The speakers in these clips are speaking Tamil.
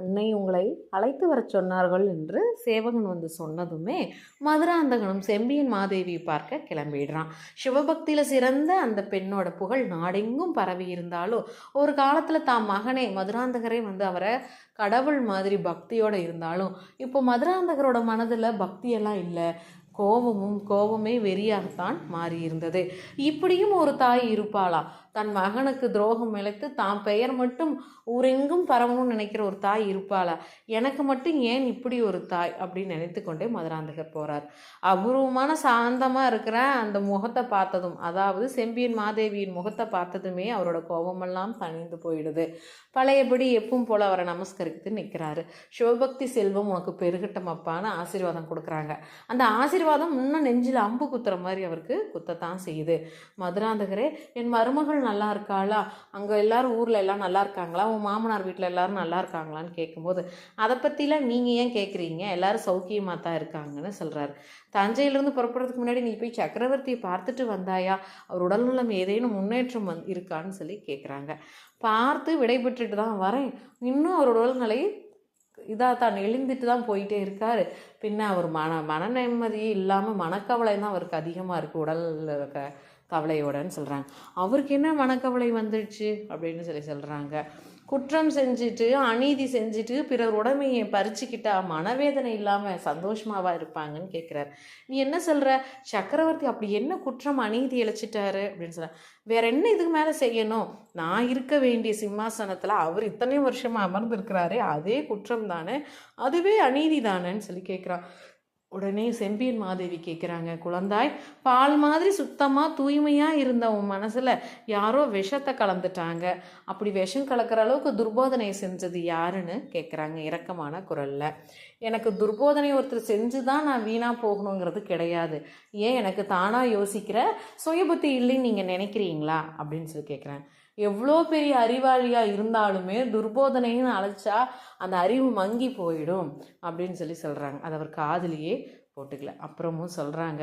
அன்னை உங்களை அழைத்து வரச் சொன்னார்கள் என்று சேவகன் வந்து சொன்னதுமே மதுராந்தகனும் செம்பியன் மாதேவியை பார்க்க கிளம்பிடுறான். சிவபக்தியில் சிறந்த அந்த பெண்ணோட புகழ் நாடெங்கும் பரவி இருந்தாலும் ஒரு காலத்தில் தாம் மகனே மதுராந்தகரே வந்து அவரை கடவுள் மாதிரி பக்தியோடு இருந்தாலும் இப்போ மதுராந்தகரோட மனதில் பக்தியெல்லாம் இல்லை. கோபமும் கோபமே வெறியாகத்தான் மாறியிருந்தது. இப்படியும் ஒரு தாய் இருப்பாளா? தன் மகனுக்கு துரோகம் இழைத்து தான் பெயர் மட்டும் ஊரெங்கும் பரவணும்னு நினைக்கிற ஒரு தாய் இருப்பாளா? எனக்கு மட்டும் ஏன் இப்படி ஒரு தாய்? அப்படின்னு நினைத்து கொண்டே மதுராந்தகர் போகிறார் அபூர்வமான சாந்தமாக இருக்கிற அந்த முகத்தை பார்த்ததும் அதாவது செம்பியன் மாதேவியின் முகத்தை பார்த்ததுமே அவரோட கோபமெல்லாம் தணிந்து போயிடுது. பழையபடி எப்பவும் போல் அவரை நமஸ்கரித்து நிற்கிறாரு சிவபக்தி செல்வம் உனக்கு பெருகட்டம் அப்பான்னு ஆசீர்வாதம் கொடுக்குறாங்க. அந்த ஆசீர்வாதம் இன்னும் நெஞ்சில் அம்பு குத்துற மாதிரி அவருக்கு குத்தத்தான் செய்யுது. மதுராந்தகரே என் மருமகள் நல்லா இருக்காளா அங்கே எல்லாரும் ஊரில் எல்லாம் நல்லா இருக்காங்களா உன் மாமனார் வீட்டில் எல்லாரும் நல்லா இருக்காங்களான்னு கேட்கும்போது அதை பற்றிலாம் நீங்கள் ஏன் கேட்குறீங்க? எல்லாரும் சௌக்கியமாக தான் இருக்காங்கன்னு சொல்கிறாரு தஞ்சையிலேருந்து புறப்படுறதுக்கு முன்னாடி நீ போய் சக்கரவர்த்தியை பார்த்துட்டு வந்தாயா? அவர் உடல்நலம் ஏதேனும் முன்னேற்றம் வந் இருக்கான்னு சொல்லி கேட்குறாங்க. பார்த்து விடைபெற்றுட்டு தான் வரேன். இன்னும் அவர் உடல்நிலை இதாக தான் எழுந்துட்டு தான் போயிட்டே இருக்கார். பின்ன அவர் மன மன நிம்மதியே இல்லாமல் மனக்கவலை தான் அவருக்கு அதிகமாக இருக்குது உடலில் இருக்க. கவலையோடன்னு சொல்கிறாங்க அவருக்கு என்ன மனக்கவலை வந்துடுச்சு அப்படின்னு சொல்லி சொல்கிறாங்க குற்றம் செஞ்சுட்டு அநீதி செஞ்சுட்டு பிறர் உடமையை பறிச்சுக்கிட்டா மனவேதனை இல்லாமல் சந்தோஷமாவா இருப்பாங்கன்னு கேட்குறாரு நீ என்ன சொல்கிற சக்கரவர்த்தி அப்படி என்ன குற்றம் அநீதி இழைச்சிட்டாரு அப்படின்னு சொல்கிறேன் வேற என்ன இதுக்கு மேலே செய்யணும்? நான் இருக்க வேண்டிய சிம்மாசனத்தில் அவர் இத்தனை வருஷமாக அமர்ந்திருக்கிறாரே அதே குற்றம் தானே அதுவே அநீதி தானேன்னு சொல்லி கேட்குறான் உடனே செம்பியன் மாதேவி கேட்குறாங்க குழந்தாய் பால் மாதிரி சுத்தமாக தூய்மையாக இருந்த உன் மனசில் யாரோ விஷத்தை கலந்துட்டாங்க. அப்படி விஷம் கலக்கிற அளவுக்கு துர்போதனை செஞ்சது யாருன்னு? கேட்குறாங்க இரக்கமான குரலில். எனக்கு துர்போதனை ஒருத்தர் செஞ்சு தான் நான் வீணாக போகணுங்கிறது கிடையாது. ஏன் எனக்கு தானாக யோசிக்கிற? சுயபுத்தி இல்லைன்னு நீங்கள் நினைக்கிறீங்களா? அப்படின்னு சொல்லி கேட்குறேன் எவ்வளோ பெரிய அறிவாளியாக இருந்தாலுமே துர்போதனைன்னு அழைச்சா அந்த அறிவு மங்கி போயிடும் அப்படின்னு சொல்லி சொல்கிறாங்க அது அவர் காதலியே போட்டுக்கல. அப்புறமும் சொல்கிறாங்க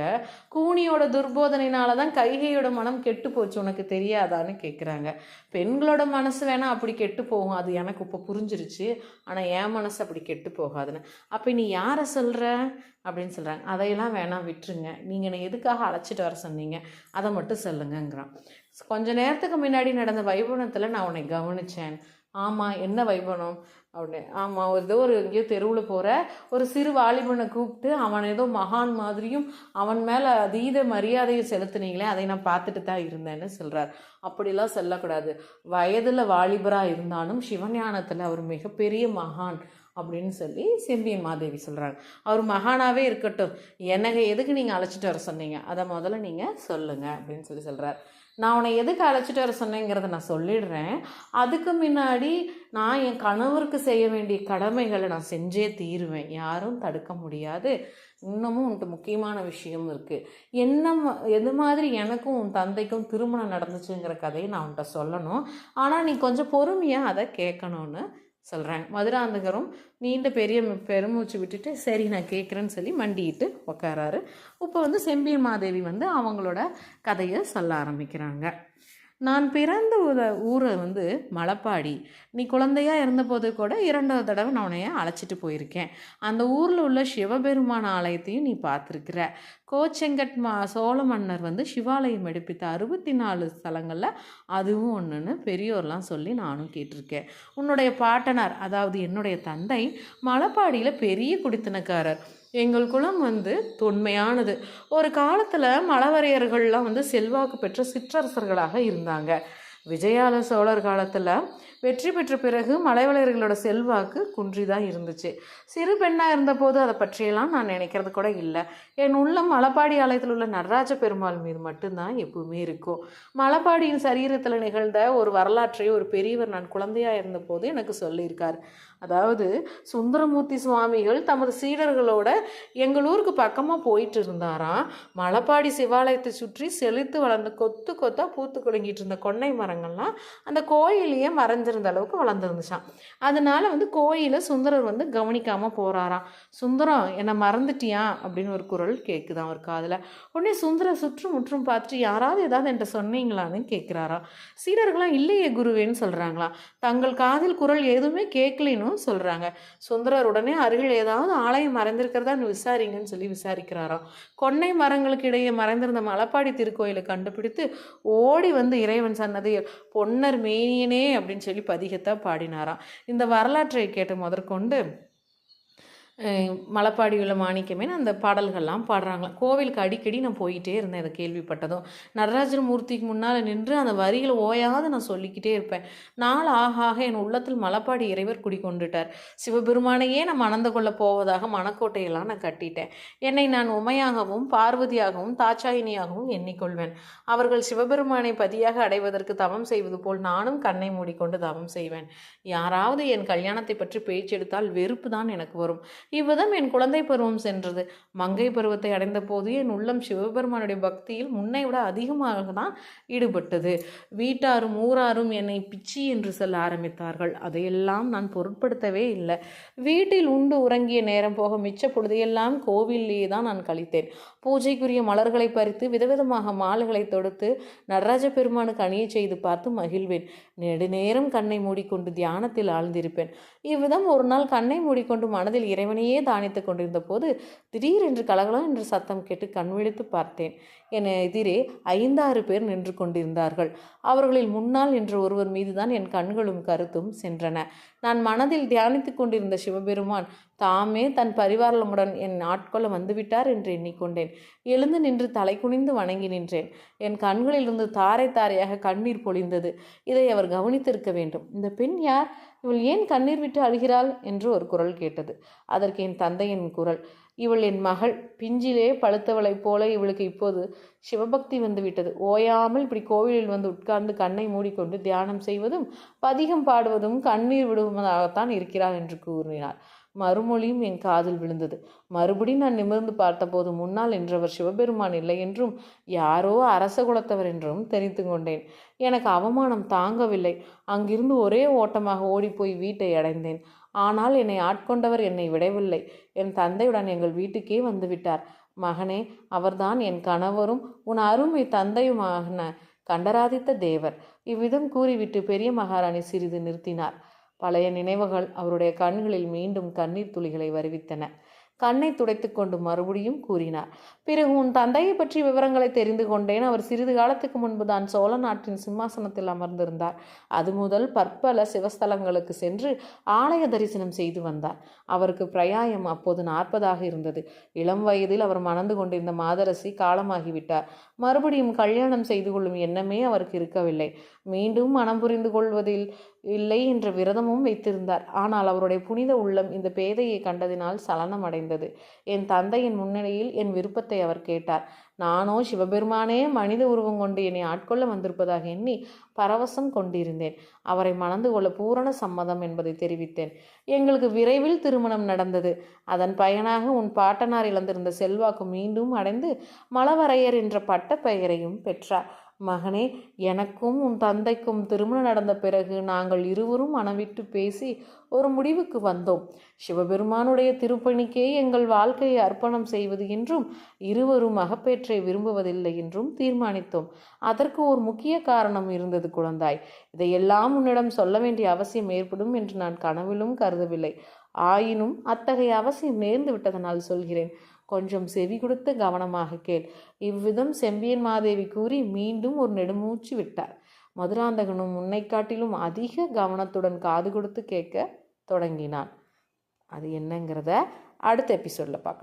கூனியோட துர்போதனையினால தான் கைகையோட மனம் கெட்டு போச்சு உனக்கு தெரியாதான்னு கேட்குறாங்க பெண்களோட மனசு வேணால் அப்படி கெட்டு போகும் அது எனக்கு இப்போ புரிஞ்சிருச்சு. ஆனால் என் மனசு அப்படி கெட்டு போகாதுன்னு. அப்போ நீ யாரை சொல்கிற அப்படின்னு சொல்கிறாங்க அதையெல்லாம் வேணாம் விட்டுருங்க. நீங்கள் என்னை எதுக்காக அழைச்சிட்டு வர சொன்னீங்க? அதை மட்டும் சொல்லுங்கங்கிறான். கொஞ்ச நேரத்துக்கு முன்னாடி நடந்த வைபவனத்தில் நான் உன்னை கவனித்தேன் ஆமாம் என்ன வைபவனம் அப்படின்னு. ஆமாம் ஒரு ஏதோ ஒரு எங்கேயோ தெருவில் போகிற ஒரு சிறு வாலிபனை கூப்பிட்டு அவன் ஏதோ மகான் மாதிரியும் அவன் மேலே அதீத மரியாதையை செலுத்துனீங்களே அதை நான் பார்த்துட்டு தான் இருந்தேன்னு சொல்கிறார் அப்படிலாம் சொல்லக்கூடாது. வயதில் வாலிபராக இருந்தாலும் சிவஞானத்தில் அவர் மிகப்பெரிய மகான் அப்படின்னு சொல்லி செம்பியன் மாதேவி சொல்கிறாங்க அவர் மகானாகவே இருக்கட்டும். எனக்கு எதுக்கு நீங்கள் அழைச்சிட்டு வர சொன்னீங்க? அதை முதல்ல நீங்கள் சொல்லுங்கள் அப்படின்னு சொல்லி சொல்கிறார் நான் உன்னை எதுக்கு அழைச்சிட்டு வர சொன்னேங்கிறத நான் சொல்லிடுறேன். அதுக்கு முன்னாடி நான் என் கணவருக்கு செய்ய வேண்டிய கடமைகளை நான் செஞ்சே தீருவேன். யாரும் தடுக்க முடியாது. இன்னமும் உன்ட்டு முக்கியமான விஷயம் இருக்குது என்ன எது மாதிரி எனக்கும் உன் தந்தைக்கும் திருமணம் நடந்துச்சுங்கிற கதையை நான் உன்கிட்ட சொல்லணும். ஆனால் நீ கொஞ்சம் பொறுமையாக அதை கேட்கணும்னு சொல்கிறாங்க மதுராந்தகரும் நீண்ட பெரிய பெருமூச்சு விட்டுட்டு சரி நான் கேட்குறேன்னு சொல்லி மண்டிட்டு உக்காராரு. இப்போ வந்து செம்பியன் மாதேவி வந்து அவங்களோட கதையை சொல்ல ஆரம்பிக்கிறாங்க. நான் பிறந்த ஊர- ஊரை வந்து மலப்பாடி. நீ குழந்தையாக இருந்தபோது கூட இரண்டாவது தடவை நான் உன்னைய அழைச்சிட்டு போயிருக்கேன். அந்த ஊரில் உள்ள சிவபெருமான ஆலயத்தையும் நீ பார்த்துருக்குற. கோச்செங்கட் மா சோழ மன்னர் வந்து சிவாலயம் எடுப்பித்த அறுபத்தி நாலு ஸ்தலங்களில் அதுவும் ஒன்றுன்னு பெரியோர்லாம் சொல்லி நானும் கேட்டிருக்கேன். உன்னுடைய பாட்டனார் அதாவது என்னுடைய தந்தை மலப்பாடியில் பெரிய குடித்தனக்காரர். எங்கள் குலம் வந்து தொன்மையானது. ஒரு காலத்தில் மலவரையர்கள்லாம் வந்து செல்வாக்கு பெற்ற சிற்றரசர்களாக இருந்தாங்க. விஜயால சோழர் காலத்தில் வெற்றி பெற்ற பிறகு மலைவளையர்களோட செல்வாக்கு குன்றி தான் இருந்துச்சு. சிறு பெண்ணாக இருந்தபோது அதை பற்றியெல்லாம் நான் நினைக்கிறது கூட இல்லை. என் உள்ளம் மலப்பாடி ஆலயத்தில் உள்ள நடராஜ பெருமாள் மீது மட்டும்தான் எப்பவுமே இருக்கும். மலப்பாடியின் சரீரத்தில் நிகழ்ந்த ஒரு வரலாற்றை ஒரு பெரியவர் நான் குழந்தையாக இருந்தபோது எனக்கு சொல்லியிருக்கார். அதாவது சுந்தரமூர்த்தி சுவாமிகள் தமது சீடர்களோட எங்கள் ஊருக்கு பக்கமாக போயிட்டு இருந்தாராம். மலப்பாடி சிவாலயத்தை சுற்றி செழித்து வளர்ந்து கொத்து கொத்தாக பூத்து குலுங்கிட்டு இருந்த கொன்னை மரங்கள்லாம் அந்த கோயிலையே மறைஞ்சிருந்த அளவுக்கு வளர்ந்துருந்துச்சான் அதனால வந்து கோயிலை சுந்தரர் வந்து கவனிக்காமல் போகிறாராம் சுந்தரம் என்னை மறந்துட்டியா? அப்படின்னு ஒரு குரல் கேட்குதான் ஒரு காதில். உடனே சுந்தர சுற்றும் முற்றும் பார்த்துட்டு யாராவது ஏதாவது என்கிட்ட சொன்னீங்களான்னு கேட்குறாராம் சீடர்களாம் இல்லையே குருவேன்னு சொல்கிறாங்களாம் தங்கள் காதில் குரல் எதுவுமே கேட்கலின்னு சொல்கிறாங்க சுந்தரர் உடனே அருகில் ஏதாவது ஆலயம் மறைந்திருக்கிறதா விசாரிங்கன்னு சொல்லி விசாரிக்கிறாராம். கொன்னை மரங்களுக்கு இடையே மறைந்திருந்த மலப்பாடி திருக்கோயிலை கண்டுபிடித்து ஓடி வந்து இறைவன் சன்னதியில் பொன்னர் மேனியனே அப்படின்னு சொல்லி பதிகத்தை பாடினாராம். இந்த வரலாற்றை கேட்டு முதற்கொண்டு மலைப்பாடியுள்ள மாணிக்கமே அந்த பாடல்கள்லாம் பாடுறாங்களாம் கோவிலுக்கு அடிக்கடி நான் போயிட்டே இருந்தேன் இதை கேள்விப்பட்டதும். நடராஜர் மூர்த்திக்கு முன்னால் நின்று அந்த வரிகளை ஓயாத நான் சொல்லிக்கிட்டே இருப்பேன். நாள் ஆக ஆக என் உள்ளத்தில் மலப்பாடி இறைவர் குடிக்கொண்டுட்டார் சிவபெருமானையே நான் மணந்து கொள்ள போவதாக மணக்கோட்டையெல்லாம் நான் கட்டிட்டேன். என்னை நான் உமையாகவும் பார்வதியாகவும் தாச்சாயினியாகவும் எண்ணிக்கொள்வேன். அவர்கள் சிவபெருமானை பதியாக அடைவதற்கு தவம் செய்வது போல் நானும் கண்ணை மூடிக்கொண்டு தவம் செய்வேன். யாராவது என் கல்யாணத்தை பற்றி பேச்செடுத்தால் வெறுப்பு தான் எனக்கு வரும். இவ்விதம் என் குழந்தை பருவம் சென்றது. மங்கை பருவத்தை அடைந்த போது என் உள்ளம் சிவபெருமானுடைய பக்தியில் முன்னை விட அதிகமாக தான் ஈடுபட்டது. வீட்டாரும் ஊராரும் என்னை பிச்சி என்று சொல்ல ஆரம்பித்தார்கள். அதையெல்லாம் நான் பொருட்படுத்தவே இல்லை. வீட்டில் உண்டு உறங்கிய நேரம் போக மிச்ச பொழுதையெல்லாம் கோவிலேயே தான் நான் கழித்தேன். பூஜைக்குரிய மலர்களை பறித்து விதவிதமாக மாலைகளை தொடுத்து நடராஜ பெருமானுக்கு அணியை செய்து பார்த்து மகிழ்வேன். நெடுநேரம் கண்ணை மூடிக்கொண்டு தியானத்தில் ஆழ்ந்திருப்பேன். இவ்விதம் ஒரு நாள் கண்ணை மூடிக்கொண்டு மனதில் இறைவனை இறைவனையே தானித்து கொண்டிருந்த போது திடீரென்று கலகலம் என்று சத்தம் கேட்டு கண்விழித்து பார்த்தேன். என் எதிரே ஐந்தாறு பேர் நின்று கொண்டிருந்தார்கள். அவர்களில் முன்னால் என்ற ஒருவர் மீதுதான் என் கண்களும் கருத்தும் சென்றன. நான் மனதில் தியானித்து கொண்டிருந்த சிவபெருமான் தாமே தன் பரிவாரமுடன் என் ஆட்கொள்ள வந்துவிட்டார் என்று எண்ணிக்கொண்டேன். எழுந்து நின்று தலை குனிந்து வணங்கி நின்றேன். என் கண்களிலிருந்து தாரை தாரையாக கண்ணீர் பொழிந்தது. இதை அவர் கவனித்திருக்க வேண்டும். இந்த பெண் யார்? இவள் ஏன் கண்ணீர் விட்டு அழுகிறாள் என்று ஒரு குரல் கேட்டது. அதற்கு என் தந்தையின் குரல் இவள் என் மகள். பிஞ்சிலே பழுத்தவளைப் போல இவளுக்கு இப்போது சிவபக்தி வந்துவிட்டது ஓயாமல் இப்படி கோவிலில் வந்து உட்கார்ந்து கண்ணை மூடிக்கொண்டு தியானம் செய்வதும் பதிகம் பாடுவதும் கண்ணீர் விடுவதாகத்தான் இருக்கிறாள் என்று கூறினார். மறுமொழியும் என் காதில் விழுந்தது. மறுபடி நான் நிமிர்ந்து பார்த்தபோது முன்னால் என்றவர் சிவபெருமான் இல்லை என்றும் யாரோ அரச குலத்தவர் என்றும் தெரிந்து கொண்டேன். எனக்கு அவமானம் தாங்கவில்லை. அங்கிருந்து ஒரே ஓட்டமாக ஓடிப்போய் வீட்டை அடைந்தேன். ஆனால் என்னை ஆட்கொண்டவர் என்னை விடவில்லை. என் தந்தையுடன் எங்கள் வீட்டுக்கே வந்துவிட்டார் மகனே அவர்தான் என் கணவரும் உன் அருமை தந்தையுமான கண்டராதித்த தேவர். இவ்விதம் கூறிவிட்டு பெரிய மகாராணி சிறிது நிறுத்தினார். பழைய நினைவுகள் அவருடைய கண்களில் மீண்டும் கண்ணீர் துளிகளை வருவித்தன. கண்ணை துடைத்து கொண்டு மறுபடியும் கூறினார் பிறகு உன் தந்தையை பற்றி விவரங்களை தெரிந்து கொண்டேன். அவர் சிறிது காலத்துக்கு முன்பு தான் சோழ நாட்டின் சிம்மாசனத்தில் அமர்ந்திருந்தார். அது முதல் பற்பல சிவஸ்தலங்களுக்கு சென்று ஆலய தரிசனம் செய்து வந்தார். அவருக்கு பிரயாயம் அப்போது நாற்பதாக இருந்தது. இளம் வயதில் அவர் மணந்து கொண்டிருந்த மாதரசி காலமாகிவிட்டார். மறுபடியும் கல்யாணம் செய்து கொள்ளும் எண்ணமே அவருக்கு இருக்கவில்லை. மீண்டும் மனம் புரிந்து கொள்வதில் இல்லை என்ற விரதமும் வைத்திருந்தார். ஆனால் அவருடைய புனித உள்ளம் இந்த பேதையை கண்டதினால் சலனம் அடைந்தது என் தந்தையின் முன்னிலையில் என் விருப்பத்தை அவர் கேட்டார். நானோ சிவபெருமானே மனித உருவம் கொண்டு என்னை ஆட்கொள்ள வந்திருப்பதாக எண்ணி பரவசம் கொண்டிருந்தேன். அவரை மணந்து கொள்ள பூரண சம்மதம் என்பதை தெரிவித்தேன். எங்களுக்கு விரைவில் திருமணம் நடந்தது. அதன் பயனாக உன் பாட்டனார் இழந்திருந்த செல்வாக்கு மீண்டும் அடைந்து மலவரையர் என்ற பட்ட பெயரையும் பெற்றார். மகனே எனக்கும் உன் தந்தைக்கும் திருமணம் நடந்த பிறகு நாங்கள் இருவரும் மனவிட்டு பேசி ஒரு முடிவுக்கு வந்தோம். சிவபெருமானுடைய திருப்பணிக்கே எங்கள் வாழ்க்கையை அர்ப்பணம் செய்வது என்றும் இருவரும் மகப்பேற்றை விரும்புவதில்லை என்றும் தீர்மானித்தோம். அதற்கு ஒரு முக்கிய காரணம் இருந்தது குழந்தாய். இதையெல்லாம் உன்னிடம் சொல்ல வேண்டிய அவசியம் ஏற்படும் என்று நான் கனவிலும் கருதவில்லை. ஆயினும் அத்தகைய அவசியம் நேர்ந்து விட்டதனால் சொல்கிறேன். கொஞ்சம் செவி கொடுத்து கவனமாக கேள். இவ்விதம் செம்பியன் மாதேவி கூறி மீண்டும் ஒரு நெடுமூச்சு விட்டார். மதுராந்தகனும் முன்னை காட்டிலும் அதிக கவனத்துடன் காது கொடுத்து கேட்க தொடங்கினான். அது என்னங்கிறத அடுத்த எபிசோடில் பார்க்கலாம்.